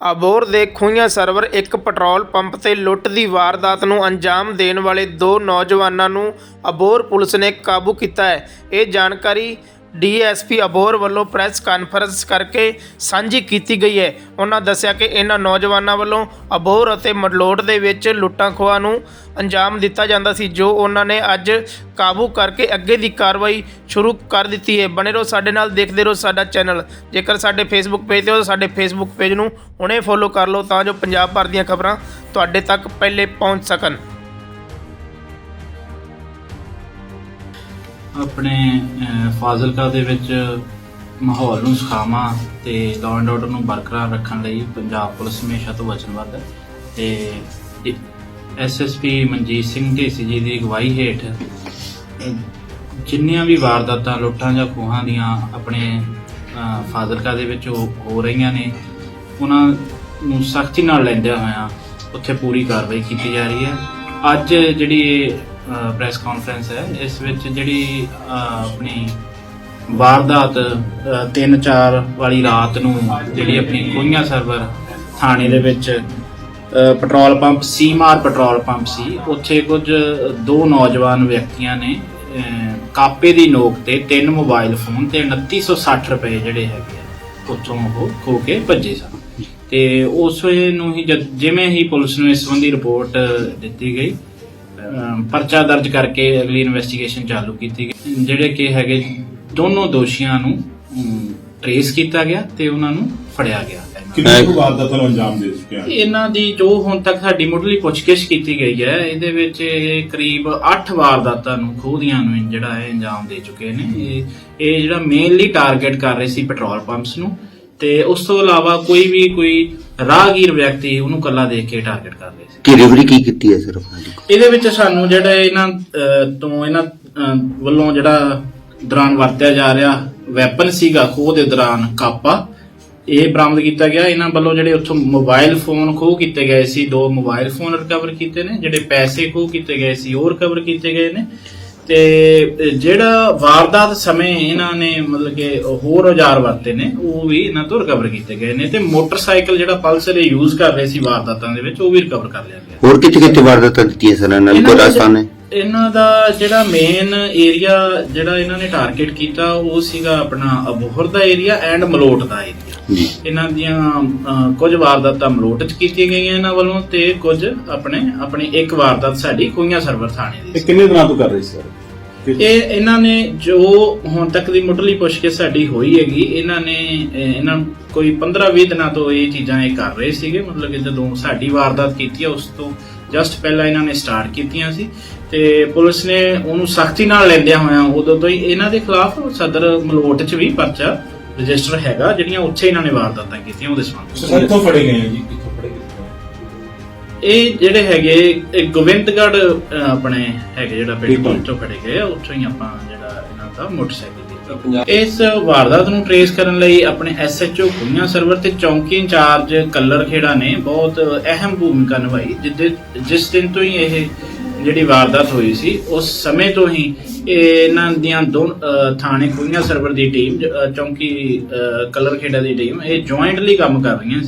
ਅਬੋਰ ਦੇ ਖੂਹੀਆਂ ਸਰਵਰ ਇੱਕ petrol pump ਤੇ ਲੁੱਟ ਦੀ ਵਾਰਦਾਤ ਨੂੰ ਅੰਜਾਮ ਦੇਣ ਵਾਲੇ ਦੋ ਨੌਜਵਾਨਾਂ ਨੂੰ ਅਬੋਰ ਪੁਲਿਸ ਨੇ ਕਾਬੂ ਕੀਤਾ ਹੈ। ਇਹ ਜਾਣਕਾਰੀ ਡੀਐਸਪੀ ਅਬੋਰ ਵੱਲੋਂ ਪ੍ਰੈਸ ਕਾਨਫਰੰਸ ਕਰਕੇ ਸਾਂਝੀ ਕੀਤੀ ਗਈ ਹੈ। ਉਹਨਾਂ ਦੱਸਿਆ ਕਿ ਇਹਨਾਂ ਨੌਜਵਾਨਾਂ ਵੱਲੋਂ ਅਬੋਰ ਅਤੇ ਮਡਲੋਟ ਦੇ ਵਿੱਚ ਲੁੱਟਾਂ ਖੋਹਾਂ ਨੂੰ ਅੰਜਾਮ ਦਿੱਤਾ ਜਾਂਦਾ ਸੀ, ਜੋ ਉਹਨਾਂ ਨੇ ਅੱਜ ਕਾਬੂ ਕਰਕੇ ਅੱਗੇ ਦੀ ਕਾਰਵਾਈ ਸ਼ੁਰੂ ਕਰ ਦਿੱਤੀ ਹੈ। ਬਣੇ ਰਹੋ ਸਾਡੇ ਨਾਲ, ਦੇਖਦੇ ਰਹੋ ਸਾਡਾ ਚੈਨਲ। ਜੇਕਰ ਸਾਡੇ ਫੇਸਬੁੱਕ ਪੇਜ ਤੇ ਹੋ ਤਾਂ ਸਾਡੇ ਫੇਸਬੁੱਕ ਪੇਜ ਨੂੰ ਹੁਣੇ ਫੋਲੋ ਕਰ ਲਓ ਤਾਂ ਜੋ ਪੰਜਾਬ ਭਰ ਦੀਆਂ ਖਬਰਾਂ ਤੁਹਾਡੇ ਤੱਕ ਪਹਿਲੇ ਪਹੁੰਚ ਸਕਣ। ਆਪਣੇ ਫਾਜ਼ਿਲਕਾ ਦੇ ਵਿੱਚ ਮਾਹੌਲ ਨੂੰ ਸੁਖਾਵਾਂ ਤੇ ਲਾਅ ਐਂਡ ਆਰਡਰ ਨੂੰ ਬਰਕਰਾਰ ਰੱਖਣ ਲਈ ਪੰਜਾਬ ਪੁਲਿਸ ਹਮੇਸ਼ਾ ਤੋਂ ਵਚਨਬੱਧ ਹੈ ਤੇ ਐਸਐਸਪੀ ਮਨਜੀਤ ਸਿੰਘ ਢੇਸੀ ਜੀ ਦੀ ਅਗਵਾਈ ਹੇਠ ਜਿੰਨੀਆਂ ਵੀ ਵਾਰਦਾਤਾਂ ਲੁੱਟਾਂ ਜਾਂ ਖੋਹਾਂ ਦੀਆਂ ਆਪਣੇ ਫਾਜ਼ਿਲਕਾ ਦੇ ਵਿੱਚ ਹੋ ਹੋ ਰਹੀਆਂ ਨੇ, ਉਹਨਾਂ ਨੂੰ ਸਖਤੀ ਨਾਲ ਲੈਂਦਿਆਂ ਹੋਇਆਂ ਉੱਥੇ ਪੂਰੀ ਕਾਰਵਾਈ ਕੀਤੀ ਜਾ ਰਹੀ ਹੈ। ਅੱਜ ਜਿਹੜੀ ਪ੍ਰੈਸ ਕਾਨਫਰੰਸ ਹੈ, ਇਸ ਵਿੱਚ ਜਿਹੜੀ ਆਪਣੀ ਵਾਰਦਾਤ 3-4 ਵਾਲੀ ਰਾਤ ਨੂੰ ਜਿਹੜੀ ਆਪਣੀ ਕੋਈਆਂ ਸਰਵਰ ਥਾਣੇ ਦੇ ਵਿੱਚ ਪੈਟਰੋਲ ਪੰਪ ਸੀਮਾਰ ਪੈਟਰੋਲ ਪੰਪ ਸੀ, ਉੱਥੇ ਕੁਝ ਦੋ ਨੌਜਵਾਨ ਵਿਅਕਤੀਆਂ ਨੇ ਕਾਪੇ ਦੀ ਨੋਕ ਤੇ ਤਿੰਨ ਮੋਬਾਈਲ ਫੋਨ ਤੇ 2960 ਰੁਪਏ ਜਿਹੜੇ ਹੈਗੇ ਆ, ਉੱਥੋਂ ਉਹ ਖੋ ਕੇ ਭੱਜੇ ਸਨ। ਤੇ ਉਸ ਨੂੰ ਹੀ ਜਿਵੇਂ ਹੀ ਪੁਲਿਸ ਨੂੰ ਇਸ ਸੰਬੰਧੀ ਰਿਪੋਰਟ ਦਿੱਤੀ ਗਈ ਪਰਚਾ ਦਰਜ ਕਰਕੇ ਅਗਲੀ ਇਨਵੈਸਟੀਗੇਸ਼ਨ ਚਾਲੂ ਕੀਤੀ ਗਈ। ਜਿਹੜੇ ਕਿ ਹੈਗੇ ਦੋਨੋਂ ਦੋਸ਼ੀਆਂ ਨੂੰ ਟ੍ਰੇਸ ਕੀਤਾ ਗਿਆ ਤੇ ਉਹਨਾਂ ਨੂੰ ਫੜਿਆ ਗਿਆ। ਕਿੰਨੀ ਕੁ ਵਾਰਦਾਤਾਂ ਨੂੰ ਅੰਜਾਮ ਦੇ ਚੁੱਕੇ ਹਨ? ਇਹਨਾਂ ਦੀ ਜੋ ਹੁਣ ਤੱਕ ਸਾਡੀ ਮੁੱਢਲੀ ਪੁੱਛਗਿੱਛ ਕੀਤੀ ਗਈ ਹੈ ਇਹਦੇ ਵਿੱਚ ਇਹ ਕਰੀਬ 8 ਵਾਰਦਾਤਾਂ ਨੂੰ ਖੋਹ ਦੀਆਂ ਨੂੰ ਜਿਹੜਾ ਹੈ ਅੰਜਾਮ ਦੇ ਚੁੱਕੇ ਨੇ। ਇਹ ਜਿਹੜਾ ਮੇਨਲੀ ਟਾਰਗੇਟ ਕਰ ਰਹੇ ਸੀ ਪੈਟਰੋਲ ਪੰਪਸ ਨੂੰ। ਤੇ ਉਸ ਤੋਂ ਇਲਾਵਾ ਕੋਈ ਵੀ ਕੋਈ ਰਾਹਗੀਰ ਵਿਅਕਤੀ ਉਹਨੂੰ ਕੱਲਾ ਦੇਖ ਕੇ ਟਾਰਗੇਟ ਕਰ ਰਹੇ ਸੀ। ਕਿ ਰਿਵਰੀ ਕੀ ਕੀਤੀ ਹੈ ਸਰ ਇਹਦੇ ਵਿੱਚ ਸਾਨੂੰ ਜਿਹੜਾ ਇਹਨਾਂ ਅਹ, ਤੋਂ ਇਹਨਾਂ ਅਹ, ਵੱਲੋਂ ਜਿਹੜਾ ਦੌਰਾਨ ਵਰਤਿਆ ਜਾ ਰਿਹਾ ਵੈਪਨ ਸੀਗਾ ਖੋਹ ਦੇ ਦੌਰਾਨ ਕਾਪਾ ਇਹ ਬਰਾਮਦ ਕੀਤਾ ਗਿਆ। ਇਹਨਾਂ ਵੱਲੋਂ ਜਿਹੜੇ ਉੱਥੋਂ ਮੋਬਾਈਲ ਫੋਨ ਖੋਹ ਕੀਤੇ ਗਏ ਸੀ ਦੋ ਮੋਬਾਈਲ ਫੋਨ ਰਿਕਵਰ ਕੀਤੇ ਨੇ ਜਿਹੜੇ ਪੈਸੇ ਖੋਹ ਕੀਤੇ ਗਏ ਸੀ ਉਹ ਰਿਕਵਰ ਕੀਤੇ ਗਏ ਨੇ। ਤੇ ਜਿਹੜਾ ਵਾਰਦਾਤ ਸਮੇਂ ਇਹਨਾਂ ਨੇ ਮਤਲਬ ਕਿ ਹੋਰ ਔਜ਼ਾਰ ਵਰਤੇ ਨੇ ਉਹ ਵੀ ਇਹਨਾਂ ਤੋਂ ਰਿਕਵਰ ਕੀਤੇ ਗਏ ਨੇ ਤੇ ਮੋਟਰਸਾਈਕਲ ਜਿਹੜਾ ਪਲਸਰ ਇਹ ਯੂਜ਼ ਕਰ ਰਹੇ ਸੀ ਵਾਰਦਾਤਾਂ ਦੇ ਵਿੱਚ ਉਹ ਵੀ ਰਿਕਵਰ ਕਰ ਲਿਆ ਗਿਆ। ਹੋਰ ਕਿੱਥੇ ਕਿੱਥੇ ਵਾਰਦਾਤਾਂ ਦਿੱਤੀਆਂ ਇਹਨਾਂ ਅਨੰਦਪੁਰ ਦਾ ਰਾਜਸਥਾਨ ਨੇ? ਇਹਨਾਂ ਦਾ ਜਿਹੜਾ ਮੇਨ ਏਰੀਆ ਜਿਹੜਾ ਇਹਨਾਂ ਨੇ ਟਾਰਗੇਟ ਕੀਤਾ ਉਹ ਸੀਗਾ ਆਪਣਾ ਅਬੋਹਰ ਦਾ ਏਰੀਆ ਐਂਡ ਮਲੋਟ ਦਾ ਏਰੀਆ ਜੀ ਇਹਨਾਂ ਦੀਆਂ ਕੁਝ ਵਾਰਦਾਤਾਂ ਮਲੋਟ ਚ ਕੀਤੀਆਂ ਗਈਆਂ ਇਹਨਾਂ ਵੱਲੋਂ ਤੇ ਕੁਝ ਆਪਣੇ ਆਪਣੀ ਇੱਕ ਵਾਰਦਾਤ ਸਾਡੀ ਖੂਹੀਆਂ ਸਰਵਰ ਥਾਣੇ ਦੀ ਇਹ ਸੀ। ਕਿੰਨੇ ਦਿਨਾਂ ਤੋਂ ਕਰ ਰਹੇ ਸੀ ਸਰ ਇਹ ਇਹਨਾਂ ਨੇ ਜੋ ਹੁਣ ਤੱਕ ਦੀ ਮੁੱਢਲੀ ਪੁੱਛਗਿੱਛ ਸਾਡੀ ਹੋਈ ਹੈਗੀ ਇਹਨਾਂ ਨੇ ਇਹਨਾਂ ਨੂੰ ਕੋਈ 15-20 ਦਿਨਾਂ ਤੋਂ ਇਹ ਚੀਜ਼ਾਂ ਇਹ ਕਰ ਰਹੇ ਸੀਗੇ ਮਤਲਬ ਕਿ ਜਦੋਂ ਸਾਡੀ ਵਾਰਦਾਤ ਕੀਤੀ ਹੈ ਉਸ ਤੋਂ ਜਸਟ ਪਹਿਲਾਂ ਇਹਨਾਂ ਨੇ ਸਟਾਰਟ ਕੀਤੀਆਂ ਸੀ ਤੇ ਪੁਲਿਸ ਨੇ ਉਹਨੂੰ ਸਖਤੀ ਨਾਲ ਲੈਂਦਿਆਂ ਹੋਇਆਂ ਉਦੋਂ ਤੋਂ ਹੀ ਇਹਨਾਂ ਦੇ ਖਿਲਾਫ ਸਦਰ ਮਲੋਟ 'ਚ ਵੀ ਪਰਚਾ ਰਜਿਸਟਰ ਹੈਗਾ ਜਿਹੜੀਆਂ ਉੱਥੇ ਇਹਨਾਂ ਨੇ ਵਾਰਦਾਤਾਂ ਕੀਤੀਆਂ ਉਹਦੇ ਸੰਬੰਧ 'ਚ। ਸਰ ਕਿੱਥੋਂ ਫੜੇ ਗਏ ਆ ਜੀ ਕਿੱਥੋਂ ਫੜੇ ਗਏ ਇਹ ਜਿਹੜੇ ਹੈਗੇ ਇਹ ਗੋਬਿੰਦਗੜ੍ਹ ਅਹ, ਆਪਣੇ ਹੈਗੇ ਜਿਹੜਾ ਪਿੰਡ। ਤੋਂ ਫੜੇ ਗਏ ਉੱਥੋਂ ਹੀ ਆਪਾਂ ਜਿਹੜਾ ਇਹਨਾਂ ਦਾ ਮੋਟਰਸਾਈਕਲ ਕੀਤਾ ਇਸ ਵਾਰਦਾਤ ਨੂੰ ਟਰੇਸ ਕਰਨ ਲਈ ਆਪਣੇ ਐਸਐਚਓ ਖੁੰਨਾ ਸਰਵਰ ਤੇ ਚੌਂਕੀ ਇੰਚਾਰਜ ਕੱਲਰ ਖੇੜਾ ਨੇ ਬਹੁਤ ਅਹਿਮ ਭੂਮਿਕਾ ਨਿਭਾਈ ਜਿੱਦੇ ਜਿਸ ਦਿਨ ਤੋਂ ਹੀ ਇਹ ਜਿਹੜੀ ਵਾਰਦਾਤ ਹੋਈ ਸੀ ਉਸ ਸਮੇਂ ਤੋਂ ਹੀ ਇਹਨਾਂ ਦੀਆਂ ਦੋ ਅਹ, ਥਾਣੇ ਖੁੰਨਾ ਸਰਵਰ ਦੀ ਟੀਮ ਚੌਂਕੀ ਅਹ, ਕੱਲਰ ਖੇੜਾ ਦੀ ਟੀਮ ਇਹ ਜੁਆਇੰਟਲੀ ਕੰਮ ਕਰ ਰਹੀਆਂ ਸੀ।